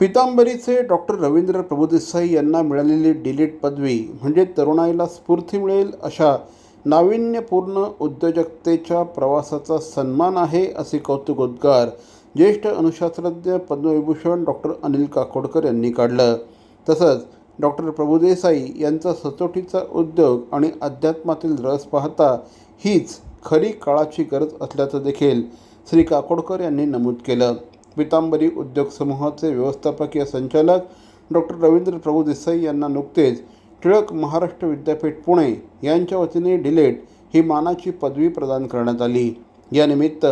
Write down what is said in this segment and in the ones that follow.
पितांबरीचे doctor Ravindra Prabhudesai यांना मिळालेली delete पदवी म्हणजे तरुणाईला स्फूर्ती मिळेल अशा नाविन्यपूर्ण उद्योजकतेच्या प्रवासाचा सन्मान आहे असे कौतुकोद्गार ज्येष्ठ अनुशास्त्रज्ञ पद्मविभूषण डॉक्टर अनिल काकोडकर यांनी काढलं. तसंच डॉक्टर प्रभुदेसाई यांचा सचोटीचा उद्योग आणि अध्यात्मातील रस पाहता हीच खरी काळाची गरज असल्याचं देखील श्री काकोडकर यांनी नमूद केलं. पितांबरी उद्योग समूहाचे व्यवस्थापकीय संचालक डॉक्टर रवींद्र प्रभू देसाई यांना नुकतेच टिळक महाराष्ट्र विद्यापीठ पुणे यांच्या वतीने डिलेट ही मानाची पदवी प्रदान करण्यात आली. यानिमित्त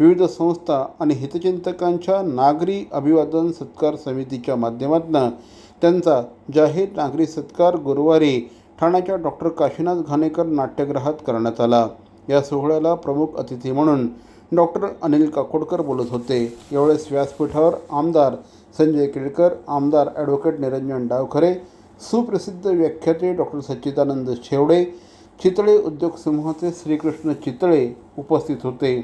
विविध संस्था आणि हितचिंतकांच्या नागरी अभिवादन सत्कार समितीच्या माध्यमातून त्यांचा जाहीर नागरी सत्कार गुरुवारी ठाण्याच्या डॉक्टर काशीनाथ घाणेकर नाट्यगृहात करण्यात आला. या सोहळ्याला प्रमुख अतिथी म्हणून डॉक्टर अनिल काकोडकर बोलत होते. यावेळेस व्यासपीठावर आमदार संजय केळकर आमदार ॲडव्होकेट निरंजन डावखरे सुप्रसिद्ध व्याख्याते डॉक्टर सच्चिदानंद शेवडे चितळे उद्योग समूहाचे श्रीकृष्ण चितळे उपस्थित होते.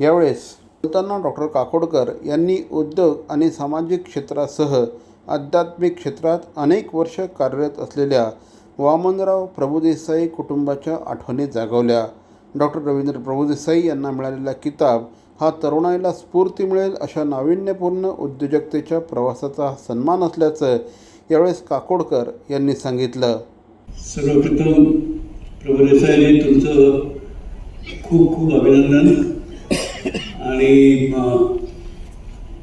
यावेळेस बोलताना डॉक्टर काकोडकर यांनी उद्योग आणि सामाजिक क्षेत्रासह आध्यात्मिक क्षेत्रात अनेक वर्ष कार्यरत असलेल्या वामनराव प्रभुदेसाई कुटुंबाच्या आठवणी जागवल्या. डॉक्टर रवींद्र प्रभुदेसाई यांना मिळालेला किताब हा तरुणाईला स्फूर्ती मिळेल अशा नाविन्यपूर्ण उद्योजकतेच्या प्रवासाचा सन्मान असल्याचं यावेळेस काकोडकर यांनी सांगितलं. सर्वप्रथम प्रभू तुमचं खूप खूप अभिनंदन. आणि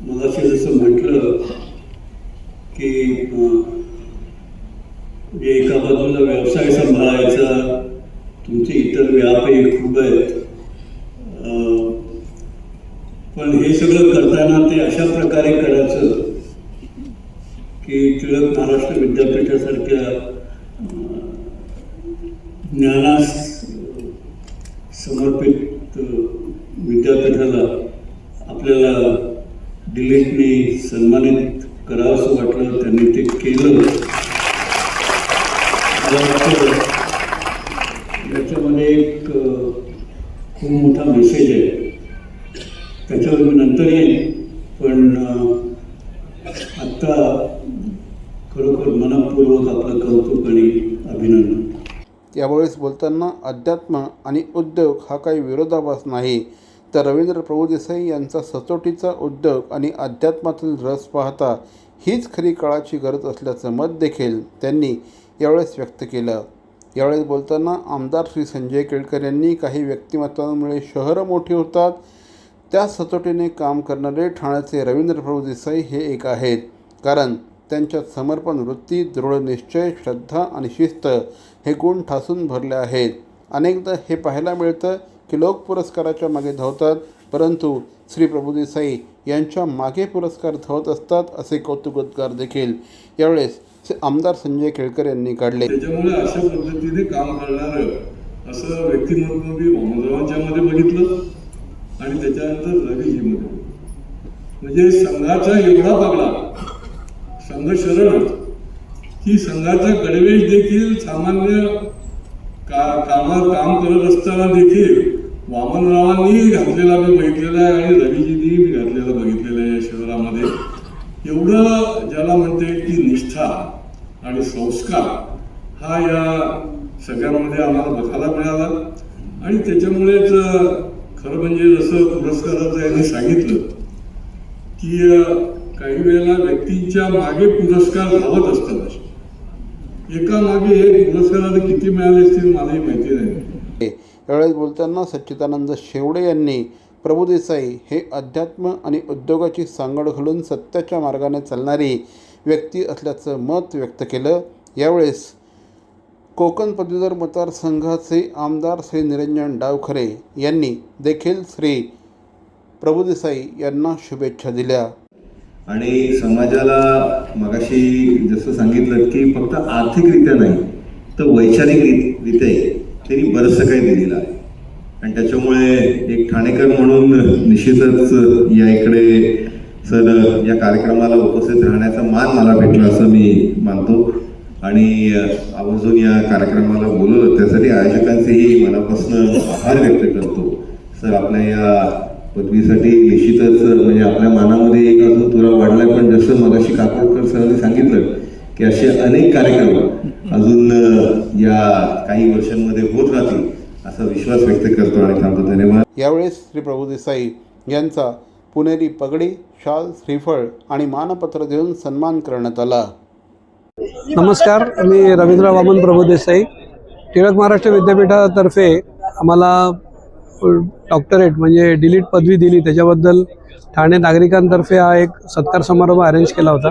मगाशी जसं म्हटलं की एका बाजूला व्यवसाय सांभाळायचा तुमचे इतर व्यापही खूप आहेत. पण हे सगळं करताना ते अशा प्रकारे करायचं की टिळक महाराष्ट्र विद्यापीठासारख्या ज्ञानास समर्पित विद्यापीठाला आपल्याला दिलीपनी सन्मानित करावंसं वाटलं त्यांनी ते केलं. मला एक खूप मोठा मेसेज आहे. त्याच्यावर मी नंतर येईन पण आत्ता खरोखर मनपूर्वक आपलं कौतुक आणि अभिनंदन. यावेळेस बोलताना अध्यात्म आणि उद्योग हा काही विरोधाभास नाही तर रवींद्र प्रभू देसाई यांचा सचोटीचा उद्योग आणि अध्यात्मातील रस पाहता हीच खरी काळाची गरज असल्याचं मत देखील त्यांनी यावेळेस व्यक्त केलं. यावेळेस बोलताना आमदार श्री संजय केळकर यांनी काही व्यक्तिमत्वांमुळे शहरं मोठी होतात. त्या सचोटीने काम करणारे ठाण्याचे रवींद्र प्रभुदेसाई हे एक आहेत. कारण त्यांच्यात समर्पण वृत्ती दृढ निश्चय श्रद्धा आणि शिस्त हे गुण ठासून भरले आहेत. अनेकदा हे पाहायला मिळतं की लोक पुरस्काराच्या मागे धावतात परंतु श्री प्रभुदेसाई यांच्या मागे पुरस्कार धावत असतात असे कौतुकोद्गार देखील. यावेळेस आमदार संजय केळकर यांनी काढले. त्याच्यामुळे अशा पद्धतीने काम करणारं असं व्यक्तिमत्व मी वामनरावांच्या मध्ये बघितलं आणि त्याच्यानंतर रवीजीमध्ये. म्हणजे संघाचा एवढा पगडा संघ शरण की संघाचा गणवेश देखील सामान्य का कामात काम करत असताना देखील वामनरावांनी घातलेला मी बघितलेला आहे आणि रवीजींनी मी घातलेला बघितलेला आहे या शहरामध्ये. एवढं ज्याला म्हणते की निष्ठा आणि संस्कार हा या सगळ्यामध्ये आम्हाला बघायला मिळाला. आणि त्याच्यामुळेच खरं म्हणजे जसं पुरस्काराचं यांनी सांगितलं की काही वेळेला व्यक्तींच्या मागे पुरस्कार धावत असतात एका मागे एक पुरस्काराला किती मिळाले असतील मलाही माहिती नाही. यावेळेस बोलताना सच्चिदानंद शेवडे यांनी प्रभुदेसाई हे अध्यात्म आणि उद्योगाची सांगड घालून सत्याच्या मार्गाने चालणारी व्यक्ती असल्याचं मत व्यक्त केलं. यावेळेस कोकण पदवीधर मतदारसंघाचे आमदार श्री निरंजन डावखरे यांनी देखील श्री प्रभुदेसाई यांना शुभेच्छा दिल्या. आणि समाजाला मगाशी जसं सांगितलं की फक्त आर्थिकरित्या नाही तर वैचारिकरित्या त्यांनी बरंचसं काही दिलेलं आहे. आणि त्याच्यामुळे एक ठाणेकर म्हणून निश्चितच या इकडे सर या कार्यक्रमाला उपस्थित राहण्याचा मान मला भेटला असं मी मानतो. आणि आवर्जून या कार्यक्रमाला बोलवलं. त्यासाठी आयोजकांचेही मनापासून आभार व्यक्त करतो. सर आपल्या या पदवीसाठी निश्चितच म्हणजे आपल्या मनामध्ये एक अजून तुरा वाढलाय. पण जसं मगाशी काकोडकर सरांनी सांगितलं की असे अनेक कार्यक्रम अजून या काही वर्षांमध्ये होत राहतील असा विश्वास व्यक्त करतो आणि थांबतो. धन्यवाद. यावेळेस श्री प्रभुदेसाई यांचा पुणेरी पगडी शाल श्रीफळ आणि मानपत्र देऊन सन्मान करण्यात आला. नमस्कार मी रवींद्र वामन प्रभुदेसाई टिळक महाराष्ट्र विद्यापीठातर्फे आम्हाला डॉक्टरेट म्हणजे डिलीट पदवी दिली. त्याच्याबद्दल ठाणे नागरिकांतर्फे हा एक सत्कार समारंभ अरेंज केला होता.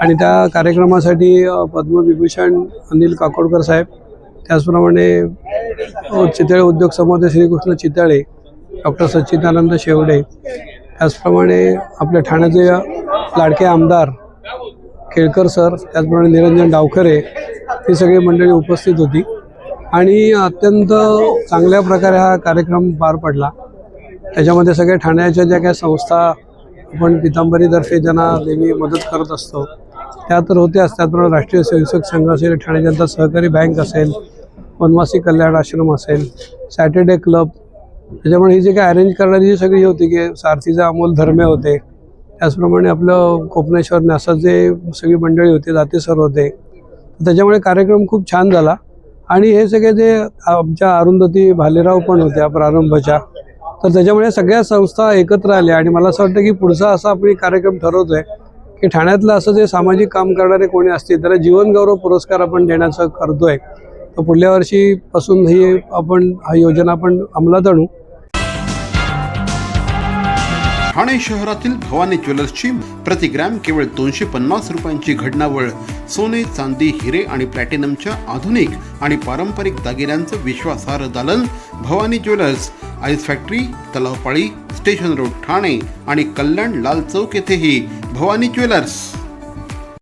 आणि त्या कार्यक्रमासाठी पद्मविभूषण अनिल काकोडकर साहेब त्याचप्रमाणे चितळे उद्योग समूहाचे श्रीकृष्ण चितळे डॉक्टर सच्चिदानंद शेवडे त्याचप्रमाणे आपल्या ठाण्याचे लाडके आमदार केळकर सर त्याचप्रमाणे निरंजन डावखरे ही सगळी मंडळी उपस्थित होती. आणि अत्यंत चांगल्या प्रकारे हा कार्यक्रम पार पडला. त्याच्यामध्ये सगळ्या ठाण्याच्या ज्या काही संस्था आपण पितांबरीतर्फे ज्यांना नेहमी मदत करत असतो त्या तर होत्याच. त्याचप्रमाणे राष्ट्रीय स्वयंसेवक संघ असेल ठाणे जनता सहकारी बँक असेल वनवासी कल्याण आश्रम असेल सॅटर्डे क्लब त्याच्यामुळे ही जे काही अरेंज करणारी जी सगळी होती की सारथीचा अमोल धर्मे होते त्याचप्रमाणे आपलं कोपनेश्वर न्यासाचे सगळी मंडळी होती दाते सर होते त्याच्यामुळे कार्यक्रम खूप छान झाला. आणि हे सगळे जे आमच्या अरुंधती भालेराव पण होत्या प्रारंभच्या तर त्याच्यामुळे सगळ्या संस्था एकत्र आल्या आणि मला असं वाटतं की पुढचा असा आपण कार्यक्रम कार्यक्रम ठरवतोय की ठाण्यातलं असं जे सामाजिक काम करणारे कोणी असतील त्याला जीवनगौरव पुरस्कार आपण देण्याचं करतोय. तर पुढल्या वर्षीपासून ही आपण हा योजना आपण अंमलात आणू. ठाणे शहरातील भवानी ज्वेलर्सची प्रति ग्रॅम केवळ दोनशे पन्नास रुपयांची घडणावळ सोने चांदी हिरे आणि प्लॅटिनमच्या आधुनिक आणि पारंपरिक दागिन्यांचं विश्वासार्ह दालन Bhavani jewellers ice factory Talavpali station road Thane आणि कल्याण लाल चौक येथेही भवानी ज्वेलर्स.